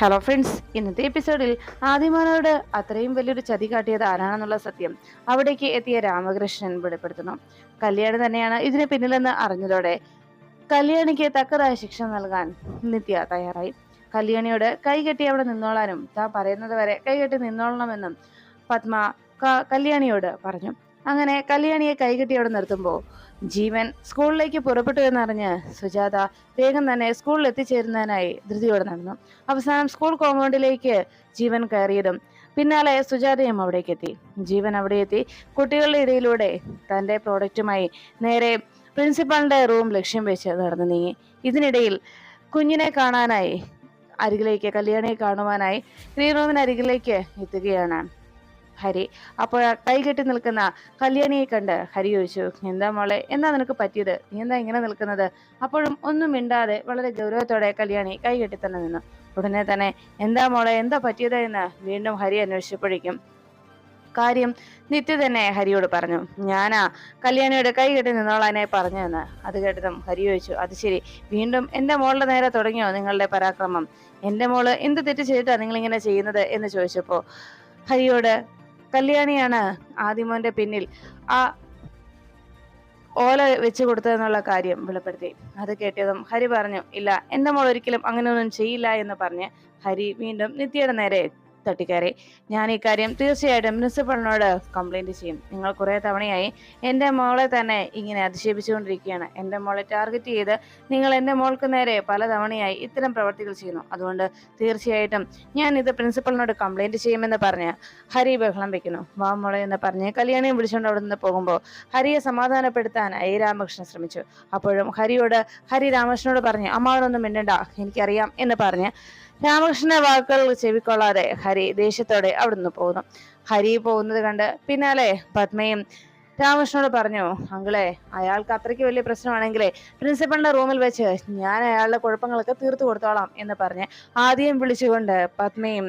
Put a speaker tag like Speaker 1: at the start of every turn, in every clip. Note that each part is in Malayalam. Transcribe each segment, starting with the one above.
Speaker 1: ഹലോ ഫ്രണ്ട്സ് ഇന്നത്തെ എപ്പിസോഡിൽ ആദിമാനോട് അത്രയും വലിയൊരു ചതി കാട്ടിയത് ആരാണെന്നുള്ള സത്യം അവിടേക്ക് എത്തിയ രാമകൃഷ്ണൻ വെളിപ്പെടുത്തുന്നു. കല്യാണി തന്നെയാണ് ഇതിന് പിന്നിലെന്ന് അറിഞ്ഞതോടെ കല്യാണിക്ക് തക്കതായ ശിക്ഷ നൽകാൻ നിത്യ തയ്യാറായി. കല്യാണിയോട് കൈകെട്ടി അവിടെ നിന്നോളാനും താൻ പറയുന്നത് വരെ കൈകെട്ടി നിന്നോളണമെന്നും പത്മ കല്യാണിയോട് പറഞ്ഞു. അങ്ങനെ കല്യാണിയെ കൈകെട്ടി അവിടെ നിർത്തുമ്പോൾ ജീവൻ സ്കൂളിലേക്ക് പുറപ്പെട്ടു എന്നറിഞ്ഞ് സുജാത വേഗം തന്നെ സ്കൂളിൽ എത്തിച്ചേരുന്നതിനായി ധൃതിയോടെ നടന്നു. അവസാനം സ്കൂൾ കോമ്പൗണ്ടിലേക്ക് ജീവൻ കയറിയതും പിന്നാലെ സുജാതയും അവിടേക്ക് എത്തി. ജീവൻ അവിടെ എത്തി. കുട്ടികളുടെ ഇടയിലൂടെ തന്റെ പ്രോഡക്റ്റുമായി നേരെ പ്രിൻസിപ്പാളിന്റെ റൂം ലക്ഷ്യം വെച്ച് നടന്നു നീങ്ങി. ഇതിനിടയിൽ കുഞ്ഞിനെ കാണാനായി അരികിലേക്ക് കല്യാണിയെ കാണുവാനായി ഗ്രീൻ റൂമിന് അരികിലേക്ക് എത്തുകയാണ്. ഹരി. അപ്പോൾ കൈകെട്ടി നിൽക്കുന്ന കല്യാണിയെ കണ്ട് ഹരി ചോദിച്ചു എന്താ മോളെ എന്താ നിനക്ക് പറ്റിയത്? നീ എന്താ ഇങ്ങനെ നിൽക്കുന്നത്? അപ്പോഴും ഒന്നും മിണ്ടാതെ വളരെ ഗൗരവത്തോടെ കല്യാണി കൈകെട്ടി തന്നെ നിന്നു. ഉടനെ തന്നെ എന്താ മോളെ എന്താ പറ്റിയത് എന്ന് വീണ്ടും ഹരി അന്വേഷിച്ചപ്പോഴേക്കും കാര്യം നിത്യ തന്നെ ഹരിയോട് പറഞ്ഞു ഞാനാ കല്യാണിയുടെ കൈ കെട്ടി നിന്നോളാനെ പറഞ്ഞതെന്ന്. അത് കേട്ടതും ഹരി ചോദിച്ചു അത് ശരി. വീണ്ടും എന്റെ മോളുടെ നേരെ തുടങ്ങിയോ നിങ്ങളുടെ പരാക്രമം? എന്റെ മോൾ എന്ത് തെറ്റ് ചെയ്തിട്ടാ നിങ്ങൾ ഇങ്ങനെ ചെയ്യുന്നത്? എന്ന് ചോദിച്ചപ്പോ ഹരിയോട് കല്യാണിയാണ് ആദിമോന്റെ പിന്നിൽ. ആ ഓല വെച്ചു കൊടുത്തതെന്നുള്ള കാര്യം വെളിപ്പെടുത്തി. അത് കേട്ടതും ഹരി പറഞ്ഞു ഇല്ല എന്റെ മോൾ ഒരിക്കലും അങ്ങനെ ഒന്നും ചെയ്യില്ല എന്ന് പറഞ്ഞ് ഹരി വീണ്ടും നിത്യയുടെ നേരെ തട്ടിക്കയറി. ഞാൻ ഈ കാര്യം തീർച്ചയായിട്ടും പ്രിൻസിപ്പളിനോട് കംപ്ലൈന്റ് ചെയ്യും. നിങ്ങൾ കുറേ തവണയായി എന്റെ മോളെ തന്നെ ഇങ്ങനെ അധിക്ഷേപിച്ചുകൊണ്ടിരിക്കുകയാണ്. എന്റെ മോളെ ടാർഗറ്റ് ചെയ്ത് നിങ്ങൾ എന്റെ മോൾക്ക് നേരെ പല തവണയായി ഇത്തരം പ്രവർത്തികൾ ചെയ്യുന്നു. അതുകൊണ്ട് തീർച്ചയായിട്ടും ഞാൻ ഇത് പ്രിൻസിപ്പളിനോട് കംപ്ലൈന്റ് ചെയ്യുമെന്ന് പറഞ്ഞ് ഹരി ബഹളം വെക്കുന്നു. വാ മോളെ എന്ന് പറഞ്ഞ് കല്യാണിയും വിളിച്ചുകൊണ്ട് അവിടെ നിന്ന് പോകുമ്പോൾ ഹരിയെ സമാധാനപ്പെടുത്താൻ ഐ രാമകൃഷ്ണൻ ശ്രമിച്ചു. അപ്പോഴും ഹരിയോട് ഹരി രാമകൃഷ്ണനോട് പറഞ്ഞു അമ്മാവനൊന്നും മിണ്ടണ്ട എനിക്കറിയാം എന്ന് പറഞ്ഞ് രാമകൃഷ്ണന്റെ വാക്കുകൾ ചെവിക്കൊള്ളാതെ ഹരി ദേഷ്യത്തോടെ അവിടുന്ന് പോകുന്നു. ഹരി പോകുന്നത് കണ്ട് പിന്നാലെ പത്മയും രാമകൃഷ്ണനോട് പറഞ്ഞു അങ്കിളെ അയാൾക്ക് അത്രയ്ക്ക് വലിയ പ്രശ്നമാണെങ്കിലേ പ്രിൻസിപ്പളിന്റെ റൂമിൽ വെച്ച് ഞാൻ അയാളുടെ കുഴപ്പങ്ങളൊക്കെ തീർത്തു കൊടുത്തോളാം എന്ന് പറഞ്ഞ് ആദ്യം വിളിച്ചുകൊണ്ട് പത്മയും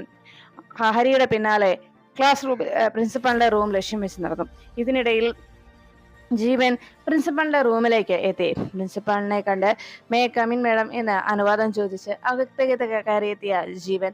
Speaker 1: ഹരിയുടെ പിന്നാലെ ക്ലാസ് റൂം പ്രിൻസിപ്പളിന്റെ റൂം ലക്ഷ്യം വെച്ച് നടന്നു. ഇതിനിടയിൽ ജീവൻ പ്രിൻസിപ്പളിന്റെ റൂമിലേക്ക് എത്തി. പ്രിൻസിപ്പാളിനെ കണ്ട് മേ കമിൻ മേഡം എന്ന് അനുവാദം ചോദിച്ച് അകത്തേക്ക് കയറിയെത്തിയ ജീവൻ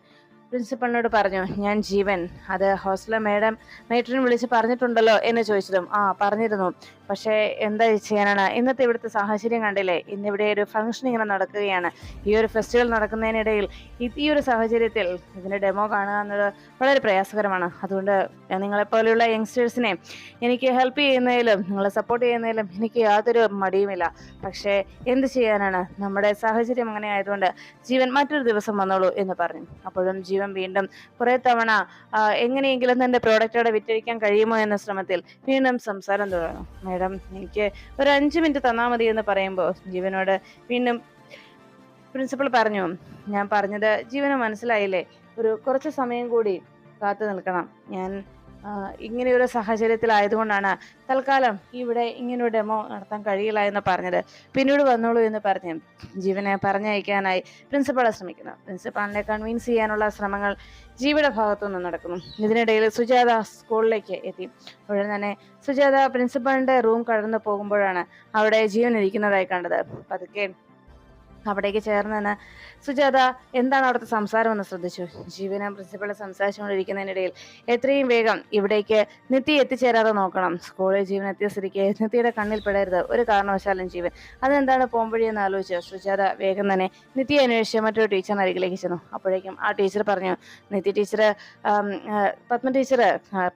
Speaker 1: പ്രിൻസിപ്പളിനോട് പറഞ്ഞു ഞാൻ ജീവൻ. അത് ഹോസ്റ്റലിലെ മേഡം മേട്രിനെ വിളിച്ച് പറഞ്ഞിട്ടുണ്ടല്ലോ എന്ന് ചോദിച്ചതും. ആ പറഞ്ഞിരുന്നു. പക്ഷേ എന്താ ചെയ്യാനാണ്? ഇന്നത്തെ ഇവിടുത്തെ സാഹചര്യം കണ്ടില്ലേ? ഇന്നിവിടെ ഒരു ഫംഗ്ഷൻ ഇങ്ങനെ നടക്കുകയാണ്. ഈ ഒരു ഫെസ്റ്റിവൽ നടക്കുന്നതിനിടയിൽ ഈ- ഒരു സാഹചര്യത്തിൽ ഇതിന്റെ ഡെമോ കാണുക എന്നത് വളരെ പ്രയാസകരമാണ്. അതുകൊണ്ട് നിങ്ങളെപ്പോലെയുള്ള യങ്സ്റ്റേഴ്സിനെ എനിക്ക് ഹെൽപ്പ് ചെയ്യുന്നതിലും നിങ്ങളെ സപ്പോർട്ട് ചെയ്യുന്നതിലും എനിക്ക് യാതൊരു മടിയുമില്ല. പക്ഷേ എന്ത് ചെയ്യാനാണ്? നമ്മുടെ സാഹചര്യം അങ്ങനെ ആയതുകൊണ്ട് ജീവൻ മറ്റൊരു ദിവസം വന്നോളൂ എന്ന് പറഞ്ഞു. അപ്പോഴും ജീവൻ വീണ്ടും കുറെ തവണ എങ്ങനെയെങ്കിലും തന്റെ പ്രോഡക്റ്റോടെ വിറ്റഴിക്കാൻ കഴിയുമോ എന്ന ശ്രമത്തിൽ വീണ്ടും സംസാരം തുടർന്നു. മാഡം എനിക്ക് ഒരു അഞ്ച് മിനിറ്റ് തന്നാൽ മതി എന്ന് പറയുമ്പോൾ ജീവനോട് വീണ്ടും പ്രിൻസിപ്പൾ പറഞ്ഞു ഞാൻ പറഞ്ഞത് ജീവന് മനസ്സിലായില്ലേ? ഒരു കുറച്ച് സമയം കൂടി കാത്തു നിൽക്കണം. ഞാൻ ഇങ്ങനെയൊരു സാഹചര്യത്തിലായതുകൊണ്ടാണ് തൽക്കാലം ഇവിടെ ഇങ്ങനൊരു ഡെമോ നടത്താൻ കഴിയില്ല എന്ന് പറഞ്ഞത്. പിന്നീട് വന്നോളൂ എന്ന് പറഞ്ഞ് ജീവനെ പറഞ്ഞയക്കാനായി പ്രിൻസിപ്പളെ ശ്രമിക്കുന്നു. പ്രിൻസിപ്പാളിനെ കൺവിൻസ് ചെയ്യാനുള്ള ശ്രമങ്ങൾ ജീവിയുടെ ഭാഗത്തുനിന്ന് നടക്കുന്നു. ഇതിനിടയിൽ സുജാത സ്കൂളിലേക്ക് എത്തി. ഉടൻ തന്നെ സുജാത പ്രിൻസിപ്പാളിന്റെ റൂം കടന്നു പോകുമ്പോഴാണ് അവിടെ ജീവൻ ഇരിക്കുന്നതായി കണ്ടത്. പതുക്കെ അവിടേക്ക് ചേർന്ന് നിന്ന് സുജാത എന്താണ് അവിടുത്തെ സംസാരം എന്ന് ശ്രദ്ധിച്ചു? ജീവന പ്രിൻസിപ്പളെ സംസാരിച്ചുകൊണ്ടിരിക്കുന്നതിനിടയിൽ എത്രയും വേഗം ഇവിടേക്ക് നിത്യ എത്തിച്ചേരാതെ നോക്കണം. സ്കൂളിൽ ജീവൻ എത്തിയ സ്ഥിതിക്ക് നിത്യയുടെ കണ്ണിൽ പെടരുത്. ഒരു കാരണവശാലും ജീവൻ. അതെന്താണ് പോംവഴി എന്ന് ആലോചിച്ച് സുജാത വേഗം തന്നെ നിത്യ അന്വേഷിച്ച് മറ്റൊരു ടീച്ചറിന് അരികിലേക്ക് ചെന്നു. അപ്പോഴേക്കും ആ ടീച്ചർ പറഞ്ഞു നിത്യ ടീച്ചർ പത്മ ടീച്ചർ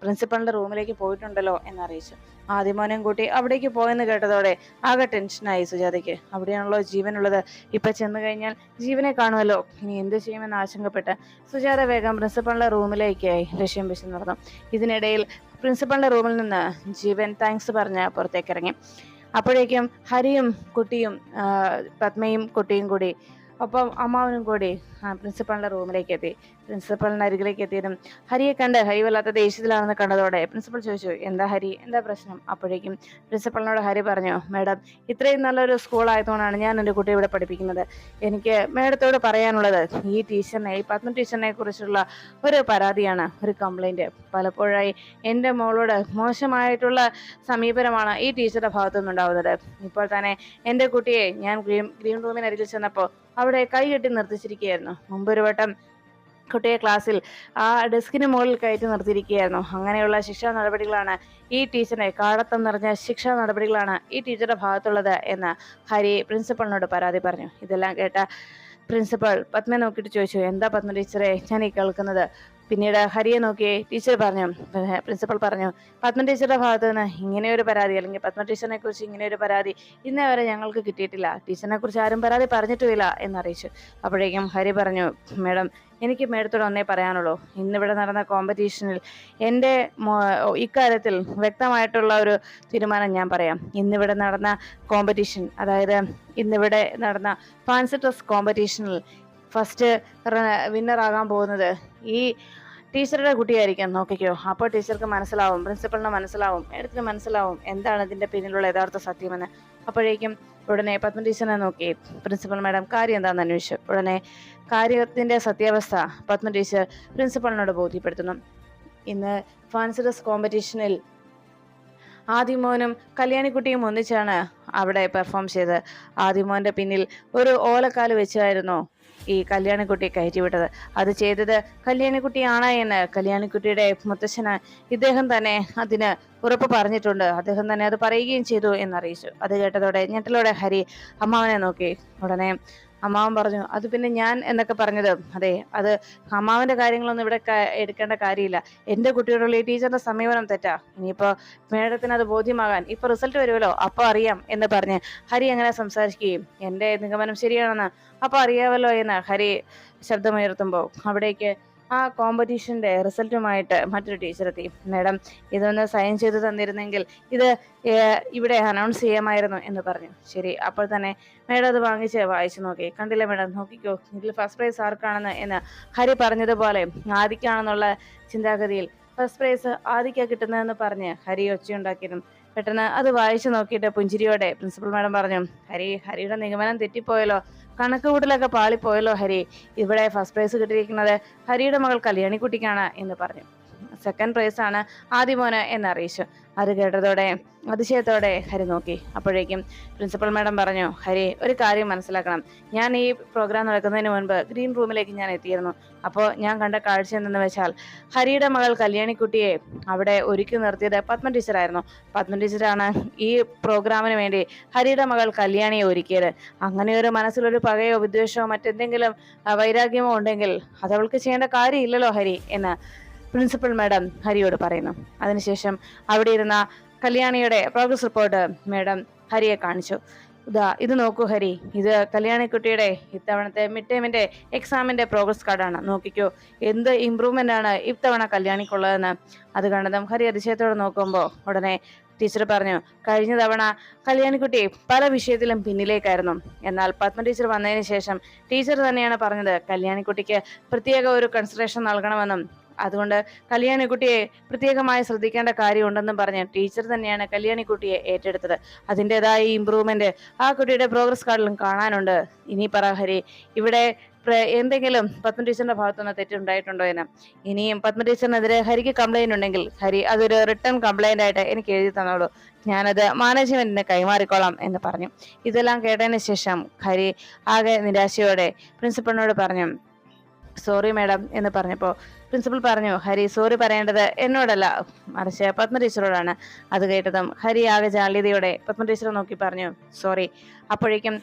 Speaker 1: പ്രിൻസിപ്പളിന്റെ റൂമിലേക്ക് പോയിട്ടുണ്ടല്ലോ എന്നറിയിച്ചു. ആദ്യമോനെയും കൂട്ടി അവിടേക്ക് പോയെന്ന് കേട്ടതോടെ ആകെ ടെൻഷനായി സുജാതയ്ക്ക്. അവിടെയാണല്ലോ ജീവനുള്ളത്. ഇപ്പൊ ചെന്ന് കഴിഞ്ഞാൽ ജീവനെ കാണുമല്ലോ. ഇനി എന്ത് ചെയ്യുമെന്ന് ആശങ്കപ്പെട്ട് സുജാത വേഗം പ്രിൻസിപ്പളിന്റെ റൂമിലേക്കായി ലക്ഷ്യം വെച്ച് നടന്നു. ഇതിനിടയിൽ പ്രിൻസിപ്പളിന്റെ റൂമിൽ നിന്ന് ജീവൻ താങ്ക്സ് പറഞ്ഞ് പുറത്തേക്ക് ഇറങ്ങി. അപ്പോഴേക്കും ഹരിയും കുട്ടിയും പത്മയും കുട്ടിയും കൂടി ഒപ്പം അമ്മാവനും കൂടി പ്രിൻസിപ്പളിന്റെ റൂമിലേക്ക് എത്തി. പ്രിൻസിപ്പളിന്റെ അരികിലേക്ക് എത്തിയതും ഹരിയെ കണ്ട് ഹരി വല്ലാത്ത ദേഷ്യത്തിലാണെന്ന് കണ്ടതോടെ പ്രിൻസിപ്പൾ ചോദിച്ചു എന്താ ഹരി? എന്താ പ്രശ്നം? അപ്പോഴേക്കും പ്രിൻസിപ്പളിനോട് ഹരി പറഞ്ഞു മാഡം ഇത്രയും നല്ലൊരു സ്കൂളായതുകൊണ്ടാണ് ഞാൻ എന്റെ കുട്ടിയെ ഇവിടെ പഠിപ്പിക്കുന്നത്. എനിക്ക് മാഡത്തോട് പറയാനുള്ളത് ഈ ടീച്ചറിനെ ഈ പത്മ ടീച്ചറിനെ കുറിച്ചുള്ള ഒരു പരാതിയാണ് ഒരു കംപ്ലൈന്റ് പലപ്പോഴായി എന്റെ മോളോട് മോശമായിട്ടുള്ള സമീപനമാണ് ഈ ടീച്ചറുടെ ഭാഗത്തു നിന്നുണ്ടാവുന്നത് ഇപ്പോൾ തന്നെ എന്റെ കുട്ടിയെ ഞാൻ ഗ്രീൻ ഗ്രീൻ റൂമിനരികിൽ ചെന്നപ്പോൾ അവിടെ കൈ കെട്ടി നിർത്തിച്ചിരിക്കുകയായിരുന്നു. മുമ്പൊരു വട്ടം കുട്ടിയെ ക്ലാസ്സിൽ ആ ഡെസ്കിന് മുകളിൽ കയറ്റി നിർത്തിയിരിക്കുകയായിരുന്നു. അങ്ങനെയുള്ള ശിക്ഷാ നടപടികളാണ് ഈ ടീച്ചറെ കാടത്തം നിറഞ്ഞ ശിക്ഷാ നടപടികളാണ് ഈ ടീച്ചറുടെ ഭാഗത്തുള്ളത് എന്ന് ഹരി പ്രിൻസിപ്പളിനോട് പരാതി പറഞ്ഞു. ഇതെല്ലാം കേട്ട പ്രിൻസിപ്പൾ പത്മയെ നോക്കിയിട്ട് ചോദിച്ചു എന്താ പത്മ ടീച്ചറെ? ഞാൻ ഈ കേൾക്കുന്നത് പിന്നീട് ഹരിയെ നോക്കി ടീച്ചർ പറഞ്ഞു പ്രിൻസിപ്പൽ പറഞ്ഞു പത്മ ടീച്ചറുടെ ഭാഗത്ത് നിന്ന് ഇങ്ങനെ ഒരു പരാതി അല്ലെങ്കിൽ പത്മ ടീച്ചറിനെ കുറിച്ച് ഇങ്ങനെ ഒരു പരാതി ഇന്നേ വരെ ഞങ്ങൾക്ക് കിട്ടിയിട്ടില്ല. ടീച്ചറിനെ കുറിച്ച് ആരും പരാതി പറഞ്ഞിട്ടുമില്ല എന്നറിയിച്ചു. അപ്പോഴേക്കും ഹരി പറഞ്ഞു മേഡം എനിക്ക് മേഡത്തോട് ഒന്നേ പറയാനുള്ളൂ. ഇന്നിവിടെ നടന്ന കോമ്പറ്റീഷനിൽ എന്റെ ഇക്കാര്യത്തിൽ വ്യക്തമായിട്ടുള്ള ഒരു തീരുമാനം ഞാൻ പറയാം. ഇന്നിവിടെ നടന്ന കോമ്പറ്റീഷൻ അതായത് ഇന്നിവിടെ നടന്ന ഫാൻസി ഡ്രസ് കോമ്പറ്റീഷനിൽ ഫസ്റ്റ് വിന്നറാകാൻ പോകുന്നത് ഈ ടീച്ചറുടെ കുട്ടിയായിരിക്കാം നോക്കിക്കോ. അപ്പോൾ ടീച്ചർക്ക് മനസ്സിലാവും പ്രിൻസിപ്പളിന് മനസ്സിലാവും എടുത്തിന് മനസ്സിലാവും എന്താണ് ഇതിന്റെ പിന്നിലുള്ള യഥാർത്ഥ സത്യമെന്ന്. അപ്പോഴേക്കും ഉടനെ പത്മ ടീച്ചറിനെ നോക്കി പ്രിൻസിപ്പൽ മാഡം കാര്യം എന്താണെന്ന് അന്വേഷിച്ചു. ഉടനെ കാര്യത്തിന്റെ സത്യാവസ്ഥ പത്മ ടീച്ചർ പ്രിൻസിപ്പളിനോട് ബോധ്യപ്പെടുത്തുന്നു. ഇന്ന് ഫാൻസിഡസ് കോമ്പറ്റീഷനിൽ ആദിമോനും കല്യാണിക്കുട്ടിയും ഒന്നിച്ചാണ് അവിടെ പെർഫോം ചെയ്തത്. ആദിമോന്റെ പിന്നിൽ ഒരു ഓലക്കാൽ വെച്ചായിരുന്നു ഈ കല്യാണിക്കുട്ടിയെ കയറ്റിവിട്ടത്. അത് ചെയ്തത് കല്യാണിക്കുട്ടിയാണ് എന്ന് കല്യാണിക്കുട്ടിയുടെ മുത്തശ്ശന് ഇദ്ദേഹം തന്നെ അതിന് ഉറപ്പ് പറഞ്ഞിട്ടുണ്ട്. അദ്ദേഹം തന്നെ അത് പറയുകയും ചെയ്തു എന്നറിയിച്ചു. അത് കേട്ടതോടെ ഞെട്ടലോടെ ഹരി അമ്മാവനെ നോക്കി. ഉടനെ അമ്മാവൻ പറഞ്ഞു അത് പിന്നെ ഞാൻ എന്നൊക്കെ പറഞ്ഞത് അതെ അത് അമ്മാവന്റെ കാര്യങ്ങളൊന്നും ഇവിടെ എടുക്കേണ്ട കാര്യമില്ല. എന്റെ കുട്ടിയോടുള്ള ഈ ടീച്ചറിന്റെ സമീപനം തെറ്റാ. ഇനിയിപ്പോ മേഡത്തിന് അത് ബോധ്യമാകാൻ ഇപ്പൊ റിസൾട്ട് വരുമല്ലോ അപ്പൊ അറിയാം എന്ന് പറഞ്ഞ് ഹരി അങ്ങനെ സംസാരിക്കുകയും എന്റെ നിഗമനം ശരിയാണെന്ന് അപ്പൊ അറിയാമല്ലോ എന്ന് ഹരി ശബ്ദമുയർത്തുമ്പോൾ അവിടേക്ക് ആ കോമ്പറ്റീഷന്റെ റിസൾട്ടുമായിട്ട് മറ്റൊരു ടീച്ചർ എത്തി. മാഡം ഇതൊന്ന് സൈൻ ചെയ്ത് തന്നിരുന്നെങ്കിൽ ഇത് ഇവിടെ അനൗൺസ് ചെയ്യാമായിരുന്നു എന്ന് പറഞ്ഞു. ശരി അപ്പോൾ തന്നെ മാഡം അത് വാങ്ങിച്ച് വായിച്ചു നോക്കി. കണ്ടില്ല മാഡം? നോക്കിക്കോ ഇതിൽ ഫസ്റ്റ് പ്രൈസ് ആർക്കാണെന്ന് എന്ന് ഹരി പറഞ്ഞതുപോലെ ആദിക്കാണെന്നുള്ള ചിന്താഗതിയിൽ ഫസ്റ്റ് പ്രൈസ് ആദിക്കാ കിട്ടുന്നതെന്ന് പറഞ്ഞ് ഹരി ഒച്ചയുണ്ടാക്കിയിരുന്നു. പെട്ടെന്ന് അത് വായിച്ചു നോക്കിയിട്ട് പുഞ്ചിരിയോടെ പ്രിൻസിപ്പൽ മാഡം പറഞ്ഞു ഹരി ഹരിയുടെ നിഗമനം തെറ്റിപ്പോയല്ലോ. കണക്ക് കൂട്ടലൊക്കെ പാളിപ്പോയല്ലോ ഹരി. ഇവിടെ ഫസ്റ്റ് പ്രൈസ് കിട്ടിയിരിക്കുന്നത് ഹരിയുടെ മകൾ കല്യാണിക്കുട്ടിക്കാണ് എന്ന് പറഞ്ഞു. സെക്കൻഡ് പ്രൈസ് ആണ് ആദിമോന് എന്നറിയിച്ചു. അത് കേട്ടതോടെ അതിശയത്തോടെ ഹരി നോക്കി. അപ്പോഴേക്കും പ്രിൻസിപ്പൽ മാഡം പറഞ്ഞു ഹരി ഒരു കാര്യം മനസ്സിലാക്കണം. ഞാൻ ഈ പ്രോഗ്രാം നടക്കുന്നതിന് മുൻപ് ഗ്രീൻ റൂമിലേക്ക് ഞാൻ എത്തിയിരുന്നു. അപ്പോൾ ഞാൻ കണ്ട കാഴ്ച എന്തെന്ന് വെച്ചാൽ ഹരിയുടെ മകൾ കല്യാണിക്കുട്ടിയെ അവിടെ ഒരുക്കി നിർത്തിയത് പത്മ ടീച്ചറായിരുന്നു പത്മ ടീച്ചറാണ് ഈ പ്രോഗ്രാമിന് വേണ്ടി ഹരിയുടെ മകൾ കല്യാണിയെ ഒരുക്കിയത്. അങ്ങനെ ഒരു മനസ്സിലൊരു പകയോ വിദ്വേഷമോ മറ്റെന്തെങ്കിലും വൈരാഗ്യമോ ഉണ്ടെങ്കിൽ അതവൾക്ക് ചെയ്യേണ്ട കാര്യമില്ലല്ലോ ഹരി എന്ന് പ്രിൻസിപ്പൽ മാഡം ഹരിയോട് പറയുന്നു. അതിനുശേഷം അവിടെ ഇരുന്ന കല്യാണിയുടെ പ്രോഗ്രസ് റിപ്പോർട്ട് മാഡം ഹരിയെ കാണിച്ചു. ഇതാ ഇത് നോക്കൂ ഹരി. ഇത് കല്യാണിക്കുട്ടിയുടെ ഇത്തവണത്തെ മിഡ് ടൈമിന്റെ എക്സാമിന്റെ പ്രോഗ്രസ് കാർഡാണ് നോക്കിക്കോ എന്ത് ഇമ്പ്രൂവ്മെന്റ് ആണ് ഇത്തവണ കല്യാണിക്കുള്ളതെന്ന്. അത് കണ്ടതും ഹരി അതിശയത്തോടെ നോക്കുമ്പോൾ ഉടനെ ടീച്ചർ പറഞ്ഞു കഴിഞ്ഞ തവണ കല്യാണിക്കുട്ടി പല വിഷയത്തിലും പിന്നിലേക്കായിരുന്നു. എന്നാൽ പത്മ ടീച്ചർ വന്നതിന് ശേഷം ടീച്ചർ തന്നെയാണ് പറഞ്ഞത് കല്യാണിക്കുട്ടിക്ക് പ്രത്യേക ഒരു കൺസിഡറേഷൻ നൽകണമെന്നും അതുകൊണ്ട് കല്യാണിക്കുട്ടിയെ പ്രത്യേകമായി ശ്രദ്ധിക്കേണ്ട കാര്യമുണ്ടെന്നും പറഞ്ഞ് ടീച്ചർ തന്നെയാണ് കല്യാണിക്കുട്ടിയെ ഏറ്റെടുത്തത്. അതിന്റെതായ ഇമ്പ്രൂവ്മെന്റ് ആ കുട്ടിയുടെ പ്രോഗ്രസ് കാർഡിലും കാണാനുണ്ട്. ഇനി പറ ഹരി ഇവിടെ എന്തെങ്കിലും പത്മ ടീച്ചറിന്റെ ഭാഗത്തുനിന്ന് തെറ്റുണ്ടായിട്ടുണ്ടോ എന്ന്? ഇനിയും പത്മ ടീച്ചറിനെതിരെ ഹരിക്ക് കംപ്ലൈന്റ് ഉണ്ടെങ്കിൽ ഹരി അതൊരു റിട്ടേൺ കംപ്ലൈന്റ് ആയിട്ട് എനിക്ക് എഴുതി തന്നോളൂ. ഞാനത് മാനേജ്മെന്റിന് കൈമാറിക്കോളാം എന്ന് പറഞ്ഞു. ഇതെല്ലാം കേട്ടതിന് ശേഷം ഹരി ആകെ നിരാശയോടെ പ്രിൻസിപ്പളിനോട് പറഞ്ഞു സോറി മാഡം എന്ന് പറഞ്ഞപ്പോൾ പ്രിൻസിപ്പൽ പറഞ്ഞു ഹരി സോറി പറയേണ്ടത് എന്നോടല്ല. മറിച്ച് പത്മ അത് കേട്ടതും ഹരി ആകെ ജാള്യതയോടെ പത്മ ടീച്ചറെ നോക്കി പറഞ്ഞു സോറി അപ്പോഴേക്കും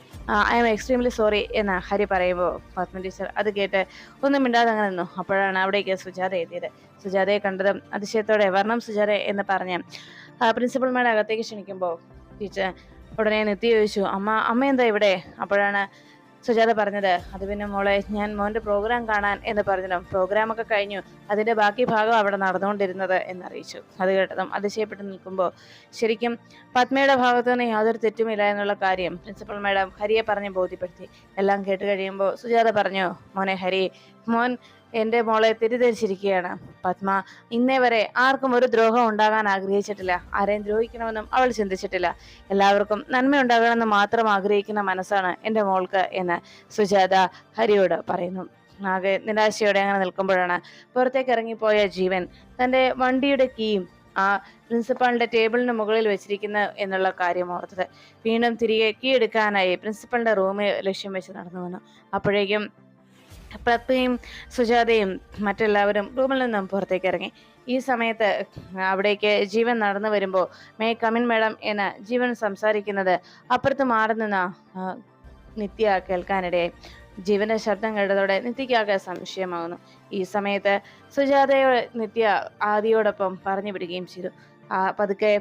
Speaker 1: ഐ എം എക്സ്ട്രീംലി സോറി എന്ന് ഹരി പറയുമ്പോൾ പത്മ ടീച്ചർ അത് കേട്ട് ഒന്നും മിണ്ടാതെ അങ്ങനെ നിന്നു. അപ്പോഴാണ് അവിടേക്ക് സുജാത എത്തിയത്. സുജാതയെ കണ്ടതും അതിശയത്തോടെ വർണം സുജാത എന്ന് പറഞ്ഞ് പ്രിൻസിപ്പൽ മാഡം അകത്തേക്ക് ക്ഷണിക്കുമ്പോൾ ടീച്ചർ ഉടനെ നിത്തി ചോദിച്ചു അമ്മ അമ്മ എന്താ ഇവിടെ? അപ്പോഴാണ് സുജാത പറഞ്ഞത് അത് പിന്നെ മോളെ ഞാൻ മോന്റെ പ്രോഗ്രാം കാണാൻ എന്ന് പറഞ്ഞു പ്രോഗ്രാം ഒക്കെ കഴിഞ്ഞു. അതിന്റെ ബാക്കി ഭാഗം അവിടെ നടന്നുകൊണ്ടിരുന്നത് എന്നറിയിച്ചു. അത് കേട്ടതും അതിശയപ്പെട്ട് നിൽക്കുമ്പോൾ ശരിക്കും പത്മയുടെ ഭാഗത്തു നിന്ന് യാതൊരു തെറ്റുമില്ല എന്നുള്ള കാര്യം പ്രിൻസിപ്പൽ മാഡം ഹരിയെ പറഞ്ഞ് ബോധ്യപ്പെടുത്തി. എല്ലാം കേട്ട് കഴിയുമ്പോൾ സുജാത പറഞ്ഞു മോനെ ഹരി മോൻ എന്റെ മോളെ തെറ്റിദ്ധരിച്ചിരിക്കുകയാണ്. പത്മ ഇന്നേ വരെ ആർക്കും ഒരു ദ്രോഹം ഉണ്ടാകാൻ ആഗ്രഹിച്ചിട്ടില്ല. ആരെയും ദ്രോഹിക്കണമെന്നും അവൾ ചിന്തിച്ചിട്ടില്ല. എല്ലാവർക്കും നന്മയുണ്ടാകണമെന്ന് മാത്രം ആഗ്രഹിക്കുന്ന മനസ്സാണ് എന്റെ മോൾക്ക് എന്ന് സുജാത ഹരിയോട് പറയുന്നു. ആകെ നിരാശയോടെ അങ്ങനെ നിൽക്കുമ്പോഴാണ് പുറത്തേക്ക് ഇറങ്ങിപ്പോയ ജീവൻ തന്റെ വണ്ടിയുടെ കീയും ആ പ്രിൻസിപ്പാളിന്റെ ടേബിളിന് മുകളിൽ വെച്ചിരിക്കുന്ന എന്നുള്ള കാര്യം ഓർത്തത്. വീണ്ടും തിരികെ കീ എടുക്കാനായി പ്രിൻസിപ്പളിന്റെ റൂമിൽ ലക്ഷ്യം വെച്ച് നടന്നു വന്നു. അപ്പോഴേക്കും പത്മയും സുജാതയും മറ്റെല്ലാവരും റൂമിൽ നിന്നും പുറത്തേക്ക് ഇറങ്ങി. ഈ സമയത്ത് അവിടേക്ക് ജീവൻ നടന്നു വരുമ്പോൾ മേ കമിൻ മേഡം എന്ന ജീവൻ സംസാരിക്കുന്നത് അപ്പുറത്ത് മാറി നിന്ന നിത്യ കേൾക്കാനിടയായി. ജീവന്റെ ശബ്ദം കേട്ടതോടെ നിത്യയ്ക്കാകെ സംശയമാകുന്നു ഈ സമയത്ത് സുജാതയോ നിത്യ ആദിയോടൊപ്പം പറഞ്ഞു വിടുകയും ചെയ്തു. ആ പതുക്കെ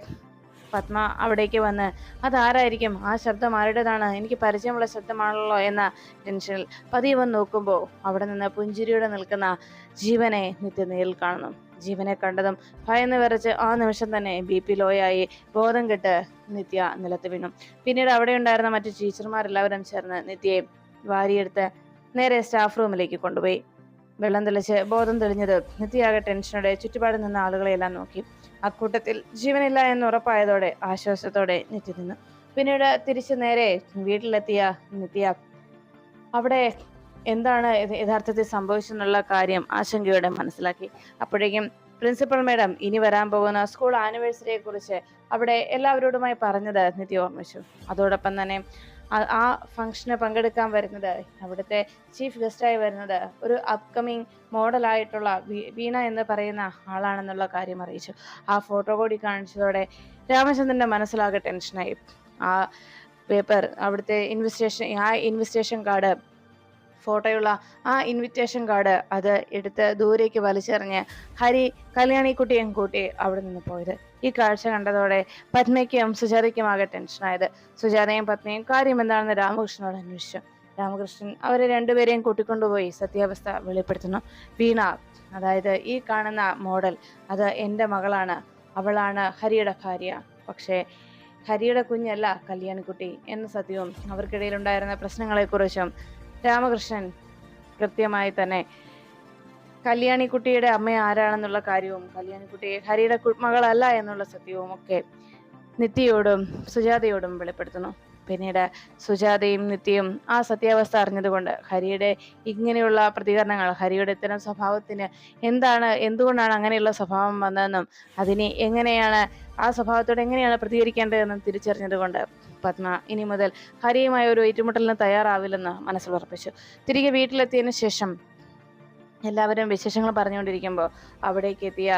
Speaker 1: പത്മ അവിടേക്ക് വന്ന് അതാരായിരിക്കും? ആ ശബ്ദം ആരുടേതാണ്? എനിക്ക് പരിചയമുള്ള ശബ്ദമാണല്ലോ എന്ന ടെൻഷനിൽ പതിയെ നോക്കുമ്പോൾ അവിടെ നിന്ന് പുഞ്ചിരിയോടെ നിൽക്കുന്ന ജീവനെ നിത്യ നേരിൽ കാണുന്നു. ജീവനെ കണ്ടതും ഭയന്ന് വിറച്ച് ആ നിമിഷം തന്നെ ബി പി ലോയായി ബോധം കെട്ട് നിത്യ നിലത്ത് വീണു. പിന്നീട് അവിടെ ഉണ്ടായിരുന്ന മറ്റു ടീച്ചർമാരെല്ലാവരും ചേർന്ന് നിത്യയെ വാരിയെടുത്ത് നേരെ സ്റ്റാഫ് റൂമിലേക്ക് കൊണ്ടുപോയി. വെള്ളം തെളിച്ച് ബോധം തെളിഞ്ഞത് നിത്യാകെ ടെൻഷനോടെ ചുറ്റുപാട് നിന്ന ആളുകളെയെല്ലാം നോക്കി. അക്കൂട്ടത്തിൽ ജീവനില്ല എന്ന് ഉറപ്പായതോടെ ആശ്വാസത്തോടെ നിത്യ നിന്നു. പിന്നീട് തിരിച്ചു നേരെ വീട്ടിലെത്തിയ നിത്യ അവിടെ എന്താണ് യഥാർത്ഥത്തിൽ സംഭവിച്ചെന്നുള്ള കാര്യം ആശങ്കയോടെ മനസ്സിലാക്കി. അപ്പോഴേക്കും പ്രിൻസിപ്പൽ മാഡം ഇനി വരാൻ പോകുന്ന സ്കൂൾ ആനിവേഴ്സറിയെ കുറിച്ച് അവിടെ എല്ലാവരോടുമായി പറഞ്ഞത് നിത്യ ഓർമ്മിച്ചു. അതോടൊപ്പം തന്നെ ആ- ഫംഗ്ഷന് പങ്കെടുക്കാൻ വരുന്നത് അവിടുത്തെ ചീഫ് ഗസ്റ്റായി വരുന്നത് ഒരു അപ്കമിങ് മോഡലായിട്ടുള്ള വീണ എന്ന് പറയുന്ന ആളാണെന്നുള്ള കാര്യം അറിയിച്ചു. ആ ഫോട്ടോ കൂടി കാണിച്ചതോടെ രാമചന്ദ്രന്റെ മനസ്സിലാകെ ടെൻഷനായി ആ പേപ്പർ അവിടുത്തെ ഇൻവെസ്റ്റേഷൻ ആ ഇൻവെസ്റ്റേഷൻ കാർഡ് ഫോട്ടോയുള്ള ആ ഇൻവിറ്റേഷൻ കാർഡ് അത് എടുത്ത് ദൂരേക്ക് വലിച്ചെറിഞ്ഞ് ഹരി കല്യാണിക്കുട്ടിയും കൂട്ടി അവിടെ നിന്ന് പോയത്. ഈ കാഴ്ച കണ്ടതോടെ പത്മയ്ക്കും സുജാതയ്ക്കും ആകെ ടെൻഷനായത് സുജാതയും പത്നിയും കാര്യം എന്താണെന്ന് രാമകൃഷ്ണനോട് അന്വേഷിച്ചു. രാമകൃഷ്ണൻ അവരെ രണ്ടുപേരെയും കൂട്ടിക്കൊണ്ടുപോയി സത്യാവസ്ഥ വെളിപ്പെടുത്തുന്നു. വീണ അതായത് ഈ കാണുന്ന മോഡൽ അത് എന്റെ മകളാണ്. അവളാണ് ഹരിയുടെ ഭാര്യ. പക്ഷേ ഹരിയുടെ കുഞ്ഞല്ല കല്യാണിക്കുട്ടി എന്ന സത്യവും അവർക്കിടയിലുണ്ടായിരുന്ന പ്രശ്നങ്ങളെക്കുറിച്ചും രാമകൃഷ്ണൻ കൃത്യമായി തന്നെ കല്യാണിക്കുട്ടിയുടെ അമ്മ ആരാണെന്നുള്ള കാര്യവും കല്യാണിക്കുട്ടിയെ ഹരിയുടെ മകളല്ല എന്നുള്ള സത്യവും ഒക്കെ നിത്യയോടും സുജാതയോടും വെളിപ്പെടുത്തുന്നു. പിന്നീട് സുജാതയും നിത്യയും ആ സത്യാവസ്ഥ അറിഞ്ഞതുകൊണ്ട് ഹരിയുടെ ഇങ്ങനെയുള്ള പ്രതികരണങ്ങൾ ഹരിയുടെ ഇത്തരം സ്വഭാവത്തിന് എന്താണ് എന്തുകൊണ്ടാണ് അങ്ങനെയുള്ള സ്വഭാവം വന്നതെന്നും അതിനെ എങ്ങനെയാണ് ആ സ്വഭാവത്തോട് എങ്ങനെയാണ് പ്രതികരിക്കേണ്ടതെന്നും തിരിച്ചറിഞ്ഞതുകൊണ്ട് പത്മ ഇനി മുതൽ ഹരിയുമായ ഒരു ഏറ്റുമുട്ടലിന് തയ്യാറാവില്ലെന്ന് മനസ്സിൽ ഉറപ്പിച്ചു. തിരികെ വീട്ടിലെത്തിയതിനു ശേഷം എല്ലാവരും വിശേഷങ്ങൾ പറഞ്ഞുകൊണ്ടിരിക്കുമ്പോൾ അവിടേക്ക് എത്തിയ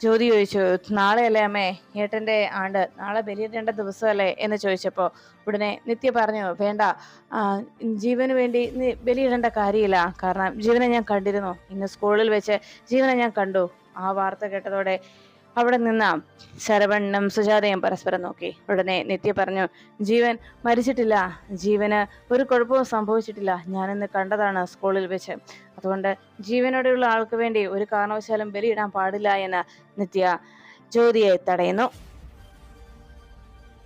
Speaker 1: ജ്യോതി ചോദിച്ചു നാളെയല്ലേ അമ്മേ? ഏട്ടന്റെ ആണ്ട്. നാളെ ബലിയിടേണ്ട ദിവസമല്ലേ? എന്ന് ചോദിച്ചപ്പോൾ ഉടനെ നിത്യ പറഞ്ഞു വേണ്ട. ജീവന് വേണ്ടി നീ ബലിയിടേണ്ട കാര്യമില്ല. കാരണം ജീവനെ ഞാൻ കണ്ടിരുന്നു. ഇന്ന് സ്കൂളിൽ വെച്ച് ജീവനെ ഞാൻ കണ്ടു. ആ വാർത്ത കേട്ടതോടെ അവിടെ നിന്ന് ശരവണ്ണം സുജാതയും പരസ്പരം നോക്കി. ഉടനെ നിത്യ പറഞ്ഞു ജീവൻ മരിച്ചിട്ടില്ല. ജീവന് ഒരു കുഴപ്പവും സംഭവിച്ചിട്ടില്ല. ഞാനിന്ന് കണ്ടതാണ് സ്കൂളിൽ വെച്ച്. അതുകൊണ്ട് ജീവനോടെയുള്ള ആൾക്ക് വേണ്ടി ഒരു കാരണവശാലും ബലിയിടാൻ പാടില്ല എന്ന് നിത്യ ജ്യോതിയെ തടയുന്നു.